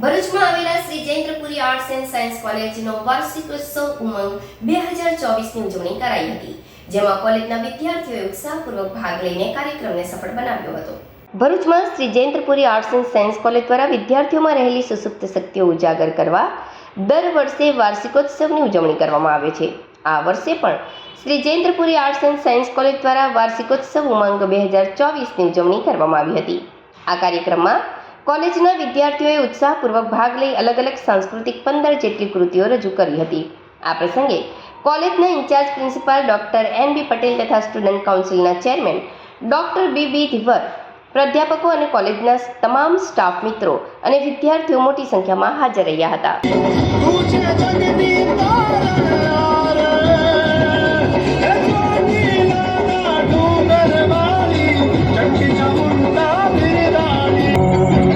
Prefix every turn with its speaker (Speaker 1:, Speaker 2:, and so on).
Speaker 1: ભરૂચમાં આવેલા Shri Jaindrapuri arts and science કોલેજનો વાર્ષિકોત્સવ ઉમંગ બે હજાર ચોવીસની ઉજવણી કરાઈ હતી, જેમાં કોલેજના વિદ્યાર્થીઓએ ઉત્સાહપૂર્વક ભાગ લઈને કાર્યક્રમને સફળ બનાવ્યો હતો. ભરૂચમાં Shri Jaindrapuri arts and science college દ્વારા વિદ્યાર્થીઓમાં રહેલી સુસુપ્ત શક્તિઓ ઉજાગર કરવા દર વર્ષે વાર્ષિકોત્સવની ઉજવણી કરવામાં આવે છે. આ વર્ષે પણ Shri Jaindrapuri arts and science college દ્વારા વાર્ષિકોત્સવ ઉમંગ બે હજાર ચોવીસની ઉજવણી કરવામાં આવી હતી. આ કાર્યક્રમમાં કોલેજના વિદ્યાર્થીઓએ ઉત્સાહપૂર્વક ભાગ લઈ અલગ અલગ સાંસ્કૃતિક પંદર જેટલી કૃતિઓ રજૂ કરી હતી. આ પ્રસંગે કોલેજના in-charge principal doctor N B Patel તથા student કાઉન્સિલના chairman doctor B B Dhivar, પ્રાધ્યાપકો અને કોલેજના તમામ સ્ટાફ મિત્રો અને વિદ્યાર્થીઓ મોટી સંખ્યામાં હાજર રહ્યા હતા.